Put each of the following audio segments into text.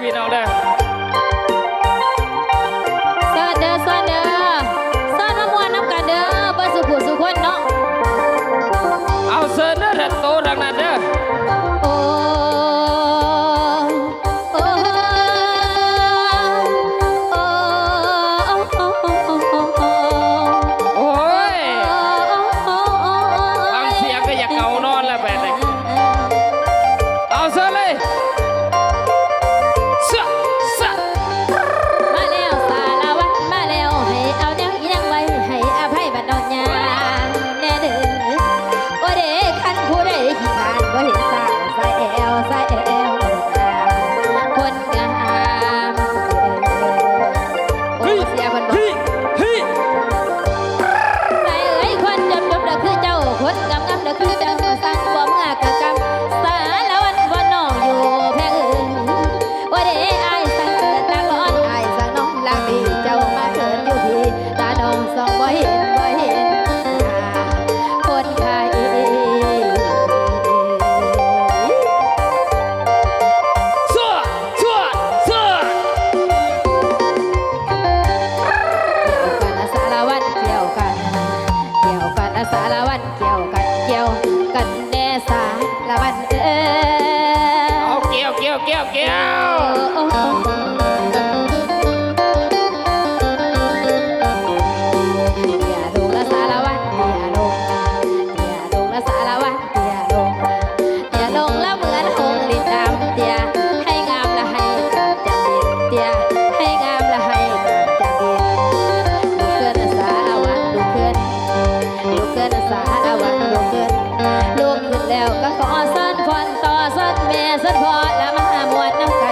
วีน้องเด้ สารวันเกี่ยวกันเกี่ยวกันแสารวันเอ้เอาเกี่ยวเกี่ยวเกี่ยวเกี่ยวให้งามละให้จำเดียให้งามละ แล้วก็ขอสั้นควันต่อสั้นแม่สั้นพอและมหามวลน้ำกัน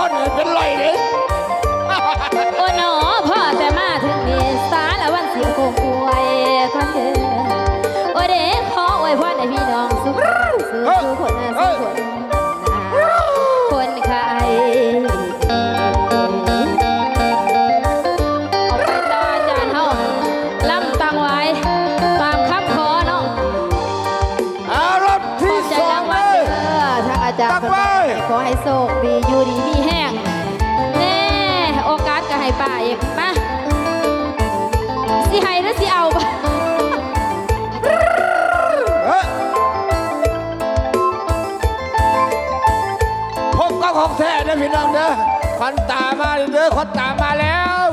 อหนึ่งเป็นไรเด้โอ้หนอพ่อจะมาถึงนี่สาละวันสิโคงอวยคนเดิอโอ้เด้ขออวยพ่อในพี่น้องสุขสุขคนสุขคนคนล่ำตังไว้ตามข้องอารมณ์ที่สองเลยทักอาจารย์ขอให้โชคดีอยู่ดี มาสิไฮ้หรือสิเอาปะพบก็ของแท้นะพี่น้องเด้อควันตามาเด้อควันตามาแล้ว